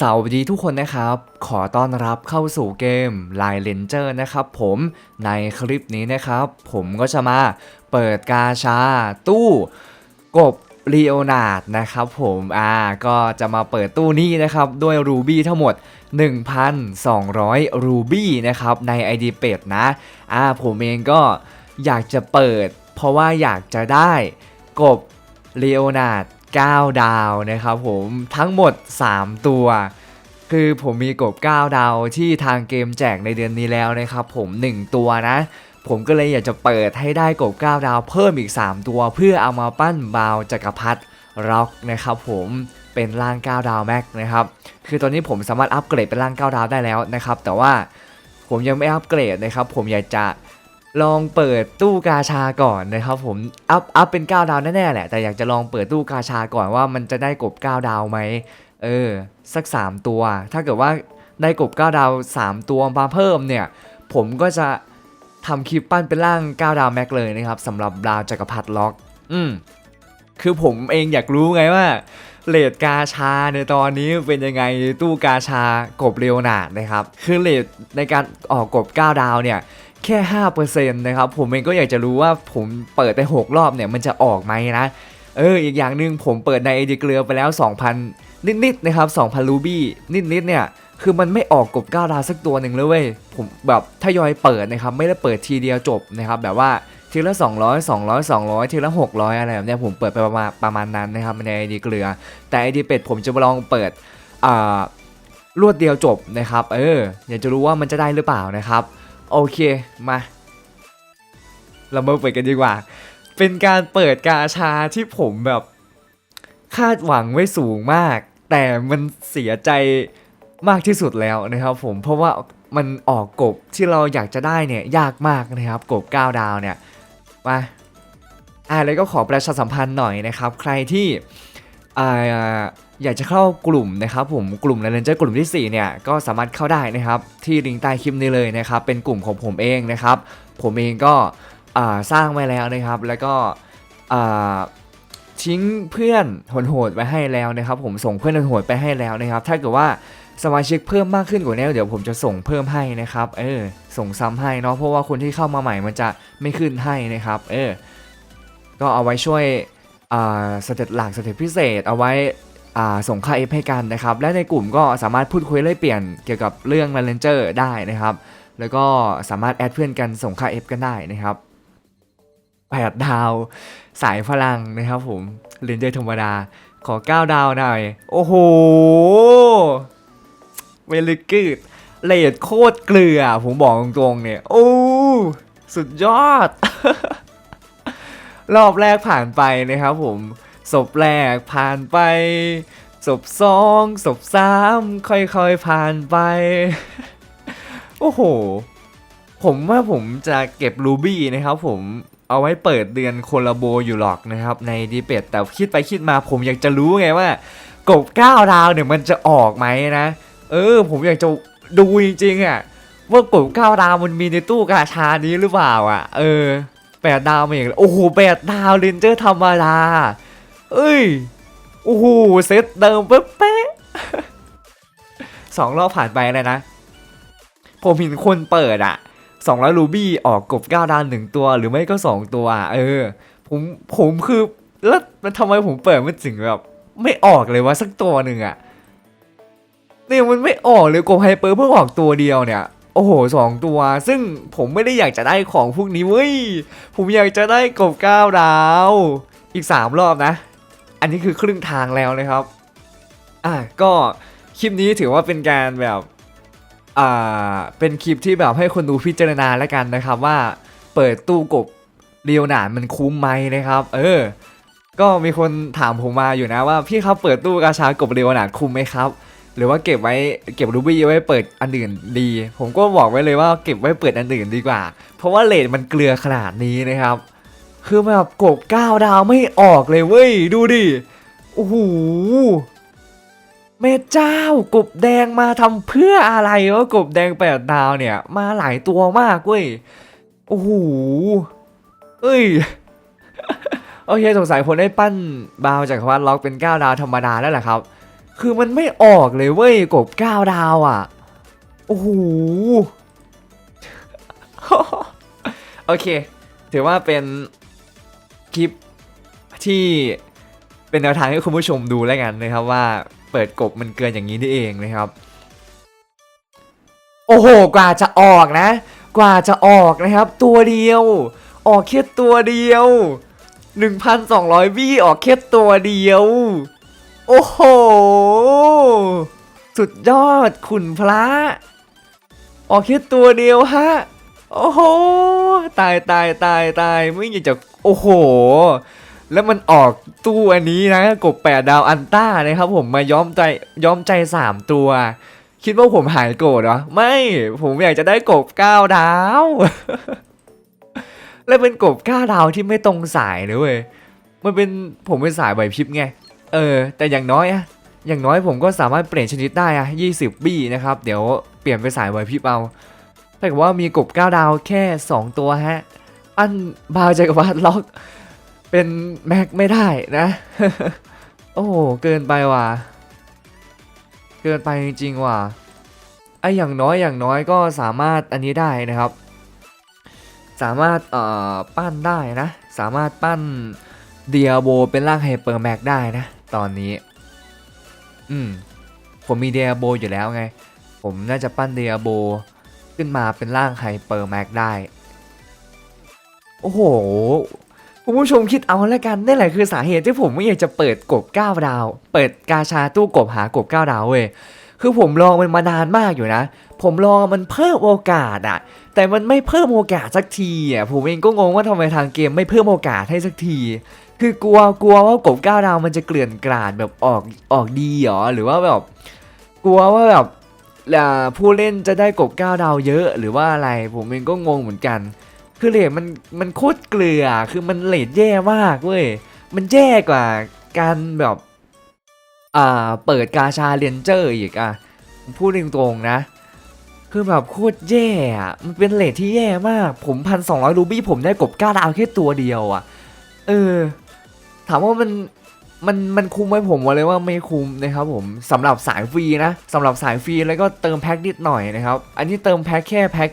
สวัสดีทุกคนนะครับ ขอต้อนรับเข้าสู่เกม Line Ranger นะครับผมในคลิปนี้นะครับ ผมก็จะมาเปิดกาชาตู้กบลีโอนาร์ดนะครับผมอ่าก็จะมาเปิดตู้นี้นะครับด้วยรูบี้ทั้งหมด 1,200 รูบี้นะครับใน ID เป็ดนะอ่าผมเองก็อยากจะเปิด เพราะว่าอยากจะได้กบเลโอนาร์ด 9 ดาวนะครับผมทั้งหมด 3 ตัว คือผมมีกบ 9 ดาวที่ทางเกมแจกในเดือนนี้แล้วนะครับผม 1 ตัวนะ ผมก็เลยอยากจะเปิดให้ได้กบ 9 ดาวเพิ่มอีก 3 ตัว เพื่อเอามาปั้นบาวจักรพรรดิร็อกนะครับผมเป็นร่าง 9 ดาวแม็กนะครับคือตอนนี้ผมสามารถอัปเกรดเป็นร่าง 9 ดาวได้แล้วนะครับแต่ว่าผมยังไม่อัปเกรดนะครับผมอยากจะ ลองเปิดตู้กาชาก่อนนะครับผม อัพ อัพเป็น 9 ดาวแน่ๆแหละ แต่อยากจะลองเปิดตู้กาชาก่อนว่ามันจะได้กบ 9 ดาวไหม เออ สัก 3 ตัว ถ้าเกิดว่าได้กบ 9 ดาว 3 ตัวมาเพิ่มเนี่ย ผมก็จะทำคลิปปั้นเป็นร่าง 9 ดาวแม็กเลยนะครับสำหรับดาวจักรพรรดิล็อก อืม คือผมเองอยากรู้ไงว่าเลดกาชาในตอนนี้เป็นยังไงตู้กาชากบเรียวนาดนะครับ คือเลดในการออกกบ 9 ดาวเนี่ย แค่5%นะครับผมเองก็อยากจะรู้ว่าผมเปิดไป6รอบเนี่ยมันจะออกไหมนะเอออีกอย่างหนึ่งผมเปิดในไอดีเกลือไปแล้ว 2,000 นิดๆนะครับ2,000รูบี้นิดๆเนี่ยคือมันไม่ออกกบ9ดาวสักตัวหนึ่งเลยเว้ยผมแบบทยอยเปิดนะครับไม่ได้เปิดทีเดียวจบนะครับแบบว่าทีละ 200 200 200 ทีละ 600 อะไรแบบเนี้ยผมเปิดไปประมาณประมาณนั้นนะครับในไอดีเกลือ แต่ไอดีเป็ดผมจะมาลองเปิดอ่ารวดเดียวจบนะครับเอออยากจะรู้ว่ามันจะได้หรือเปล่านะครับ โอเคมา เรามาเปิดกันดีกว่า เป็นการเปิดกาชาที่ผมแบบคาดหวังไว้สูงมาก แต่มันเสียใจมากที่สุดแล้วนะครับผมเพราะว่ามันออกกบที่เราอยากจะได้เนี่ยยากมากนะครับกบ9ดาวเนี่ยมาอ่าแล้วก็ขอประชาสัมพันธ์หน่อยนะครับ ใครที่อ่า อยากจะเข้ากลุ่มนะครับผมกลุ่มเลนเจอร์กลุ่มที่ 4 เนี่ยก็สามารถเข้าได้นะครับ ที่ลิงก์ใต้คลิปนี้เลยนะครับ เป็นกลุ่มของผมเองนะครับ ผมเองก็สร้างไว้แล้วนะครับ แล้วก็ทิ้งเพื่อนโหดๆไปให้แล้วนะครับ ผมส่งเพื่อนโหดๆไปให้แล้วนะครับ ถ้าเกิดว่าสมาชิกเพิ่มมากขึ้นกว่านี้เดี๋ยวผมจะส่งเพิ่มให้นะครับเออส่งซ้ำให้เนาะเพราะว่าคนที่เข้ามาใหม่มันจะไม่ขึ้นให้นะครับ เออก็เอาไว้ช่วยอ่าสเตตหลักสเตตพิเศษ เอาไว้ ส่งค่า F ให้กันนะครับ และในกลุ่มก็สามารถพูดคุยแลกเปลี่ยนเกี่ยวกับเรื่อง r a n g e r ได้นะครับ แล้วก็สามารถแอดเพื่อนกันส่งค่า F กันได้นะครับแปดดาวสายพลังนะครับผมเรนเจอร์ธรรมดา ขอ 9 ดาวหน่อย โอ้โห เวลิกืดเลดโคตรเกลือ ผมบอกตรงๆเนี่ย โอ้ สุดยอด รอบแรกผ่านไปนะครับผม ศพแรกผ่านไป ศพสองศพสามค่อยๆผ่านไป โอ้โห ผมว่าผมจะเก็บรูบี้นะครับผมเอาไว้เปิดเดือนโคลาโบอยู่หรอกนะครับในดีเป็ดแต่คิดไปคิดมาผมอยากจะรู้ไงว่า กบ9ดาวเนี่ยมันจะออกไหมนะ เออ ผมอยากจะดูจริงๆอะว่ากบ9ดาวมันมีในตู้กาชานี้หรือเปล่าอะ เออแปดดาวมาอย่างโอ้โหแปดดาวเรนเจอร์ธรรมดา เอ้ย โอ้โห เซตเดิมเป๊ะสองรอบผ่านไปเลยนะ ผมเห็นคนเปิดอะ200รูบี้ออกกบ9ดาวหนึ่งตัว หรือไม่ก็2ตัว เออ ผมผมคือแล้วมันทำไมผมเปิดมันถึงแบบ ไม่ออกเลยว่าสักตัวหนึ่งอะเนี่ยมันไม่ออกเลยกบไฮเปอร์เพิ่งออกตัวเดียวเนี่ยโอ้โหสองตัว ซึ่งผมไม่ได้อยากจะได้ของพวกนี้เว้ย ผมอยากจะได้กบ9ดาว อีก3รอบนะ นนี้คือครึ่งทางแล้วนะครับ อะก็คลิปนี้ถือว่าเป็นการแบบอ่าเป็นคลิปที่แบบให้คนดูพิจารณาแล้วกันนะครับว่าเปิดตู้กบเรียวหนานมันคุ้มไหมนะครับ เออ ก็มีคนถามผมมาอยู่นะว่าพี่ครับเปิดตู้กาชากบเรียวหนานคุ้มไหมครับหรือว่าเก็บไว้เก็บรูบี้ไว้เปิดอันอื่นดี ผมก็บอกไว้เลยว่าเก็บไว้เปิดอันอื่นดีกว่า เพราะว่าเลทมันเกลือขนาดนี้นะครับ คือแบบกบ9ดาวไม่ออกเลยเว้ย ดูดิ โอ้โหแม่เจ้ากบแดงมาทำเพื่ออะไรวะกบแดงแปดดาวเนี่ย มาหลายตัวมากเว้ย โอ้โหเอ้ยโอเคสงสัยคนได้ปั้นบาวจากรวัดล็อกเป็น9ดาวธรรมดาแล้วแหละครับ คือมันไม่ออกเลยเว้ยกบก้าวดาวอะโอ้โหโอเค ถือว่าเป็น คลิปที่เป็นแนวทางให้คุณผู้ชมดูแล้วกันนะครับว่าเปิดกบมันเกินอย่างนี้นี่เองนะครับ โอ้โหกว่าจะออกนะ กว่าจะออกนะครับ ตัวเดียว ออกแค่ตัวเดียว 1,200บี้ออกแค่ตัวเดียว โอ้โห สุดยอดขุนพระ ออกแค่ตัวเดียวฮะ โอ้โห ตายตายตายตายไม่อยากจะโอ้โห แล้วมันออกตู้อันนี้นะ กบแปดดาวอันต้านะครับผมมาย้อมใจย้อมใจสามตัว คิดว่าผมหายโกรธเหรอ ไม่ ผมอยากจะได้กบเก้าดาว และเป็นกบเก้าดาวที่ไม่ตรงสายนะเว้ย มันเป็นผมเป็นสายไหวพริบไง เออ แต่อย่างน้อยอะอย่างน้อยผมก็สามารถเปลี่ยนชนิดได้อะ20บี้นะครับ เดี๋ยวเปลี่ยนไปสายไหวพริบเอา ถ้าเกิดว่ามีกบ9ดาวแค่ 2 ตัวฮะ อันบาวจักรวาลล็อกเป็นแม็กไม่ได้นะ โอ้เกินไปว่ะ เกินไปจริงๆว่ะไออย่างน้อยอย่างน้อยก็สามารถอันนี้ได้นะครับ สามารถเอ่อปั้นได้นะ สามารถปั้นเดียโบเป็นร่างไฮเปอร์แม็กได้นะ ตอนนี้ อืม ผมมีเดียโบอยู่แล้วไง ผมน่าจะปั้นเดียโบ ขึ้นมาเป็นร่างไฮเปอร์แม็กได้ โอ้โห คุณผู้ชมคิดเอาล้วกันนี่แหละคือสาเหตุที่ผมไม่อยากจะเปิดกบ9ดาว เปิดกาชาตู้กบหากบ9ดาวเว้ยคือผมลองมันมานานมากอยู่นะ ผมลองมันเพิ่มโอกาสอะแต่มันไม่เพิ่มโอกาสสักทีอะผมเองก็งงว่าทำไมทางเกมไม่เพิ่มโอกาสให้สักที คือกลัวกลัวว่ากบ9ดาวมันจะเกลื่อนกลาดแบบออกออกดีเหรอหรือว่าแบบ กลัวว่าแบบ ผู้เล่นจะได้กบ9ดาวเยอะหรือว่าอะไรผมเองก็งงเหมือนกัน คือเลทมันมันโคตรเกลือคือมันเลทแย่มากเว้ยมันแย่กว่าการแบบอ่าเปิดกาชาเรนเจอร์อีกอะพูดตรงๆนะ คือแบบโคตรแย่อะมันเป็นเลทที่แย่มาก ผมพันสองร้อยรูบี้ผมได้กบก้าดาวแค่ตัวเดียวอะ เออ ถามว่ามัน มันมันคุ้มไหมผมว่าเลยว่าไม่คุ้มนะครับผมสำหรับสายฟรีนะสำหรับสายฟรีแล้วก็เติมแพ็คนิดหน่อยนะครับอันนี้เติมแพ็คแค่แพ็ค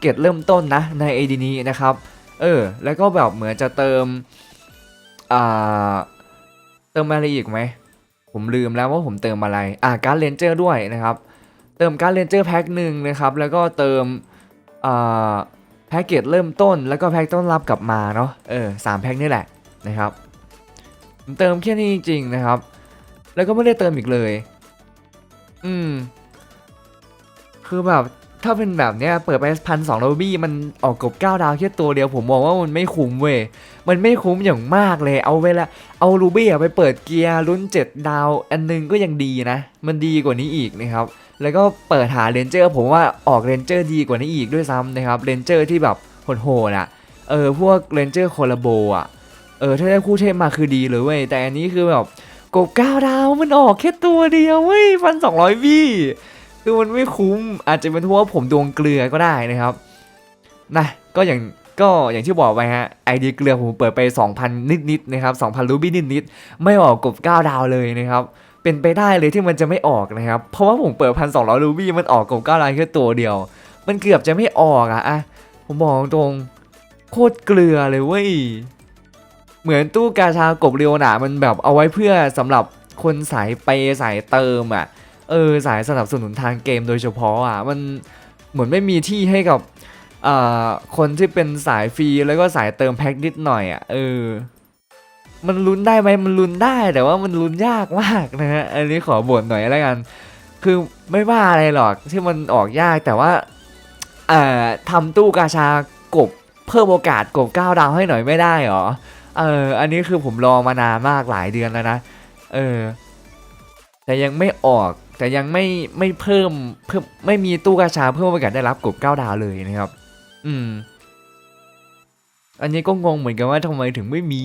เกตเริ่มต้นนะใน AD นี้นะครับเออแล้วก็แบบเหมือนจะเติมอ่าเติมอะไรอีกไหมผมลืมแล้วว่าผมเติมอะไรอ่าการ์ดเลนเจอร์ด้วยนะครับเติมการ์ดเลนเจอร์แพ็คหนึ่งนะครับแล้วก็เติมอ่าแพ็กเกจเริ่มต้นแล้วก็แพ็กต้นรับกลับมาเนาะเออสามแพ็คนี่แหละนะครับ เติมแค่นี้จริงๆนะครับ แล้วก็ไม่ได้เติมอีกเลย อืม คือแบบถ้าเป็นแบบเนี้ยเปิดไปพันสองโรบี้มันออกกบเก้าดาวแค่ตัวเดียวผมมองว่ามันไม่คุ้มเว้ยมันไม่คุ้มอย่างมากเลย เอาเวลาเอารูบี้ไปเปิดเกียร์ลุ้น7ดาว อันนึงก็ยังดีนะ มันดีกว่านี้อีกนะครับ แล้วก็เปิดหาเรนเจอร์ผมว่าออกเรนเจอร์ดีกว่านี้อีกด้วยซ้ำนะครับเรนเจอร์ที่แบบโหดๆอะเออพวกเรนเจอร์โคลาโบอะ เออถ้าได้คู่เทพมาคือดีเลยเว้ยแต่อันนี้คือแบบกบเก้าดาวมันออกแค่ตัวเดียวเว้ยพันสองร้อยวีคือมันไม่คุ้มอาจจะเป็นเพราะว่าผมดวงเกลือก็ได้นะครับนะก็อย่างก็อย่างที่บอกไปฮะไอเดียเกลือผมเปิดไป 2,000 นิดๆนะครับ2,000 รูบี้นิดๆไม่ออกกบ9ดาวเลยนะครับเป็นไปได้เลยที่มันจะไม่ออกนะครับ เพราะว่าผมเปิดพันสองร้อยรูบี้มันออกกบ9ดาวแค่ตัวเดียว มันเกือบจะไม่ออกอะอะผมบอกตรงโคตรเกลือเลยเว้ย เหมือนตู้กาชากบเรียวหนามันแบบเอาไว้เพื่อสำหรับคนสายเปยสายเติมอะ เออสายสนับสนุนทางเกมโดยเฉพาะอะ มันเหมือนไม่มีที่ให้กับอ่าคนที่เป็นสายฟรีแล้วก็สายเติมแพ็คนิดหน่อยอะเออ มันลุ้นได้ไหมมันลุ้นได้แต่ว่ามันลุ้นยากมากนะฮะอันนี้ขอบ่นหน่อยแล้วกัน คือไม่ว่าอะไรหรอกที่มันออกยากแต่ว่าเออทำตู้กาชากบเพิ่มโอกาสกบก้าดาวให้หน่อยไม่ได้หรอ เออ อันนี้คือผมรอมานานมากหลายเดือนแล้วนะ เออ แต่ยังไม่ออก แต่ยังไม่ไม่เพิ่มเพิ่มไม่มีตู้กาชาเพิ่มโอกาสได้รับกบก้าดาวเลยนะครับ อืม อันนี้ก็งงเหมือนกันว่าทำไมถึงไม่มี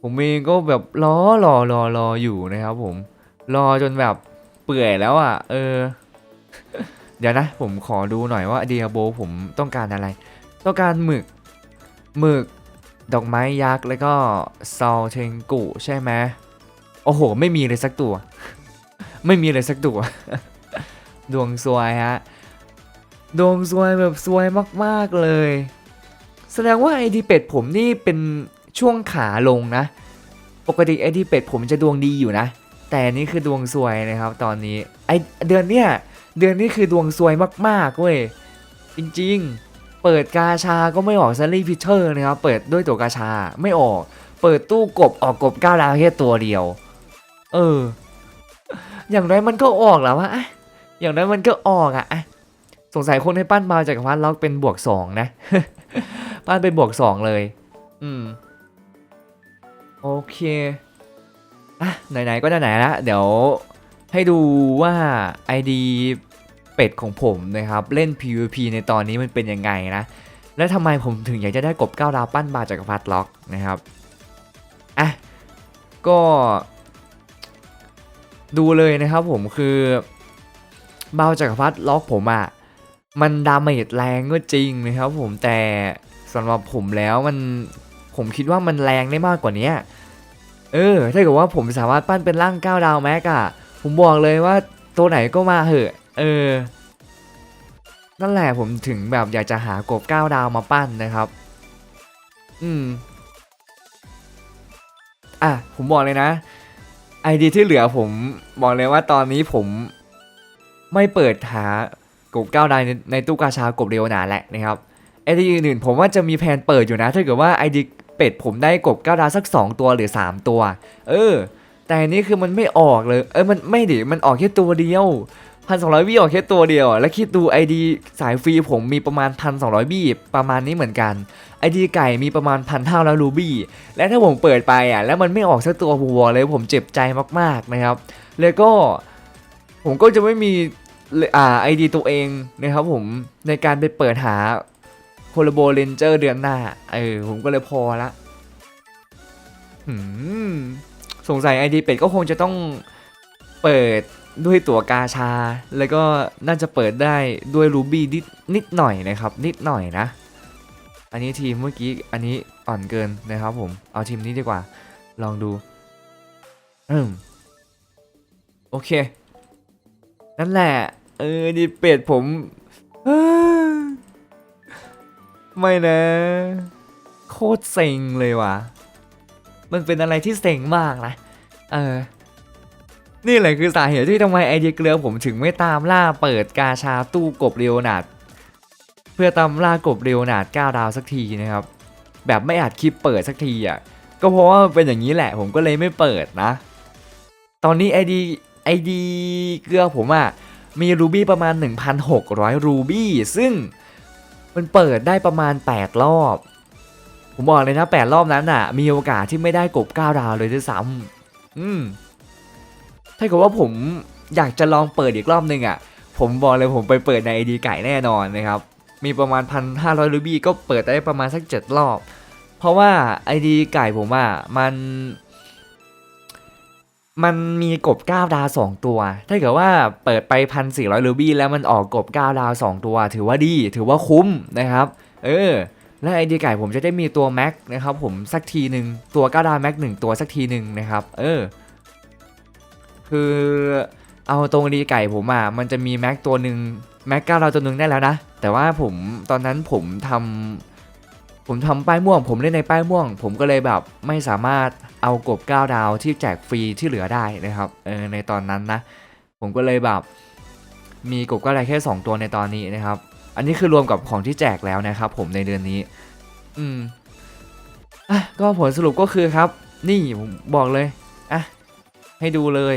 ผมเองก็แบบรอรอรอรออยู่นะครับผม รอจนแบบเปื่อยแล้วอะ เออ เดี๋ยวนะ ผมขอดูหน่อยว่าเดียโบผมต้องการอะไร ต้องการหมึกหมึก ดอกไม้ยักษ์แล้วก็ซอลเทงกุใช่ไหมโอ้โห ไม่มีเลยสักตัว ไม่มีเลยสักตัว ดวงซวยฮะ ดวงซวยแบบซวยมากๆเลย แสดงว่าไอดีเป็ดผมนี่เป็นช่วงขาลงนะ ปกติไอดีเป็ดผมจะดวงดีอยู่นะ แต่นี่คือดวงซวยนะครับ ตอนนี้ไอเดือนเนี้ยเดือนนี้คือดวงซวยมากๆเว้ยจริงๆ เปิดกาชาก็ไม่ออกซัลลี่พิเชอร์นะครับ เปิดด้วยตัวกาชาไม่ออก เปิดตู้กบออกกบก้าวดาวแค่ตัวเดียว เออ อย่างไรมันก็ออกแล้ววะอย่างไรมันก็ออกอะอะสงสัยคนให้ปั้นบาจากพันล็อกเป็นบวกสองนะ ปั้นเป็นบวกสองเลย อืม โอเคอะไหนๆก็จะไหนล้วเดี๋ยวให้ดูว่า ID เป็ดของผมนะครับเล่น PVP ในตอนนี้มันเป็นยังไงนะ และทำไมผมถึงอยากจะได้กบก้าวดาวปั้นบาจากรพัดล็อกนะครับอะก็ดูเลยนะครับผมคือเบาจากรพัดล็อกผมอะ่ะมันดาเมจแรงก็จริงนะครับผมแต่สำหรับผมแล้วมันผมคิดว่ามันแรงได้มากกว่านี้เออถ้าเกิดว่าผมสามารถปั้นเป็นร่างก้าวดาวแม็กอะผมบอกเลยว่าตัวไหนก็มาเหอะ เออ นั่นแหละผมถึงแบบอยากจะหากบก้าวดาวมาปั้นนะครับ อืม อะ ผมบอกเลยนะ ไอดีที่เหลือผมบอกเลยว่าตอนนี้ผมไม่เปิดหากบก้าวดาวในในตู้กาชากบเร็วหนาแหละนะครับไอดีอื่นๆผมว่าจะมีแผนเปิดอยู่นะ ถ้าเกิดว่าไอดีเป็ดผมได้กบก้าวดาวสัก 2 ตัวหรือ 3 ตัว เออ แต่นนี้คือมันไม่ออกเลย เออมันไม่ดิมันออกแค่ตัวเดียว พันสองร้อยบี้ออกแค่ตัวเดียว แล้วคิดดูไอดีสายฟรีผมมีประมาณพันสองร้อยบี้ประมาณนี้เหมือนกันไอดีไก่มีประมาณพันเท่าแล้วรูบี้และถ้าผมเปิดไปอะแล้วมันไม่ออกสักตัวผมบอกเลยผมเจ็บใจมากๆนะครับ แล้วก็ผมก็จะไม่มีอ่าไอดีตัวเองนะครับผมในการไปเปิดหาโคลโบเรนเจอร์เดือนหน้าเออผมก็เลยพอละสงสัยไอดีเป็ดก็คงจะต้องเปิด ด้วยตั๋วกาชา แล้วก็น่าจะเปิดได้ด้วยรูบี้นิดนิดหน่อยนะครับ นิดหน่อยนะ อันนี้ทีมเมื่อกี้อันนี้อ่อนเกินนะครับผม เอาทีมนี้ดีกว่า ลองดูอืมโอเค นั่นแหละ เออดิเป็ดผมไม่นะ โคตรเซ็งเลยว่ะ มันเป็นอะไรที่เซ็งมากนะ เออ นี่แหละคือสาเหตุที่ทำไมไอเดียเกลือผมถึงไม่ตามล่าเปิดกาชาตู้กบเรียวนาดเพื่อตามล่ากบเรียวนาด9ดาวสักทีนะครับ แบบไม่อาจคลิปเปิดสักทีอะก็เพราะว่าเป็นอย่างนี้แหละผมก็เลยไม่เปิดนะ ตอนนี้ไอดีไอดีเกลือผมอะมีรูบี้ประมาณ 1,600 รูบี้ซึ่งมันเปิดได้ประมาณ 8 รอบ ผมบอกเลยนะ 8 รอบนั้นอะ มีโอกาสที่ไม่ได้กบ 9 ดาวเลยด้วยซ้ำอืม ถ้าเกิดว่าผมอยากจะลองเปิดอีกรอบนึงอะ ผมบอกเลยผมไปเปิดในไอดีไก่แน่นอนนะครับ มีประมาณ 1,500รูบี้ก็เปิดได้ประมาณสัก 7 รอบ เพราะว่าไอดีไก่ผมอะมัน มันมีกบ9ดาว2 ตัว ถ้าเกิดว่าเปิดไป 1,400รูบี้แล้วมันออกกบ9ดาว2 ตัว ถือว่าดีถือว่าคุ้มนะครับ เออและไอเดียไก่ผมจะได้มีตัวแม็กนะครับผมสักทีหนึ่งตัว9ดาวแม็กหนึ่งตัวสักทีหนึ่งนะครับ เออ คือเอาตรงดีไก่ผมอะมันจะมีแม็กตัวหนึ่งแม็กเก้าดาวตัวหนึ่งได้แล้วนะ แต่ว่าผมตอนนั้นผมทำผมทำป้ายม่วง ผมเล่นในป้ายม่วง ผมก็เลยแบบไม่สามารถเอากบ9ดาวที่แจกฟรีที่เหลือได้นะครับเออในตอนนั้นนะ ผมก็เลยแบบมีกบก็ได้แค่ 2 ตัวในตอนนี้นะครับ อันนี้คือรวมกับของที่แจกแล้วนะครับ ผมในเดือนนี้ อืมอะก็ผลสรุปก็คือครับ นี่ผมบอกเลยอะ ให้ดูเลย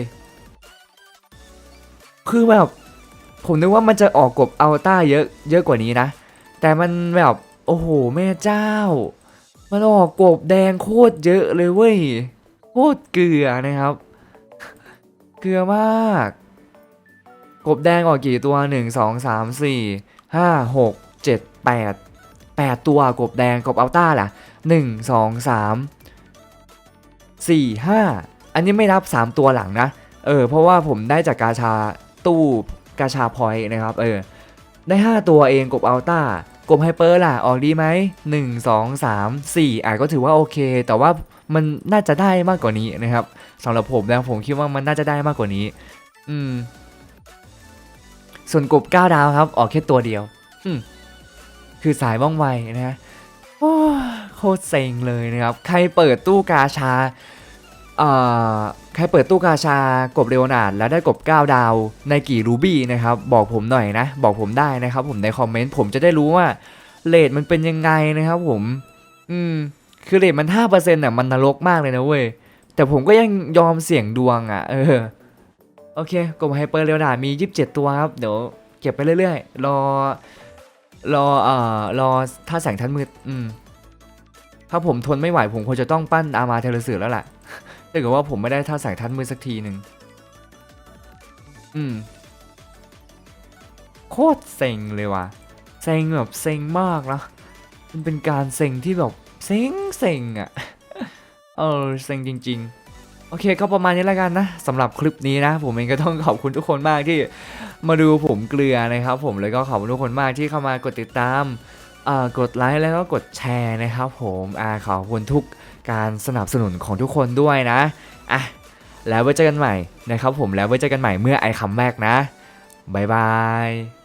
คือแบบผมนึกว่ามันจะออกกบอัลต้าเยอะเยอะกว่านี้นะ แต่มันแบบโอ้โหแม่เจ้า มันออกกบแดงโคตรเยอะเลยเว้ยโคตรเกลือนะครับ เกลือมาก กบแดงออกกี่ตัว 1 2 3 4 5 6 7 8 8 ตัวกบแดงกบอัลต้าล่ะ 1 2 3 4 5 อันนี้ไม่นับ 3 ตัวหลังนะ เออ เพราะว่าผมได้จากกาชาตู้กาชาพอยนะครับ เออ ได้ 5 ตัวเองกบอัลต้ากบไฮเปอร์ล่ะ ออกดีไหม1 2 3 4อะก็ถือว่าโอเค แต่ว่ามันน่าจะได้มากกว่านี้นะครับสำหรับผมนะผมคิดว่ามันน่าจะได้มากกว่านี้ อืม ส่วนกบก้าดาวครับ ออกแค่ตัวเดียวคือสายว่องไวนะฮะโคตรเซ็งเลยนะครับ ใครเปิดตู้กาชา ใครเปิดตู้กาชากบเรโอนาดแล้วได้กบก้าดาวในกี่รูบี้นะครับ บอกผมหน่อยนะ บอกผมได้นะครับ ผมในคอมเมนต์ผมจะได้รู้ว่าเลทมันเป็นยังไงนะครับผม อืม คือเลทมันห้าเปอร์เซ็นต์อะมันนรกมากเลยนะเว้ย แต่ผมก็ยังยอมเสี่ยงดวงอะ เออ โอเค กบไฮเปอร์เรโอนาดมี 27 ตัวครับ เดี๋ยวเก็บไปเรื่อยๆ รอ รอเอ่อรอถ้าแสงทันมืด อืม ถ้าผมทนไม่ไหวผมควรจะต้องปั้นอามาเทเลสือแล้วแหละ ถ้าเกิดว่าผมไม่ได้ท่าแสงทันมืดสักทีหนึ่งอืม โคตรเซ็งเลยว่ะ เซ็งแบบเซ็งมากนะ มันเป็นการเซ็งที่แบบเซ็งเซ็งอะ เออเซ็งจริง ๆโอเคก็ประมาณนี้แล้วกันนะสำหรับคลิปนี้นะ ผมเองก็ต้องขอบคุณทุกคนมากที่มาดูผมเกลือนะครับ ผมแล้วก็ขอบคุณทุกคนมากที่เข้ามากดติดตามอ่ากดไลค์แล้วก็กดแชร์นะครับ ผมอ่าขอบคุณทุก การสนับสนุนของทุกคนด้วยนะอะแล้วไว้เจอกันใหม่นะครับผมแล้วไว้เจอกันใหม่เมื่อไอคัมแมกนะบ๊ายบาย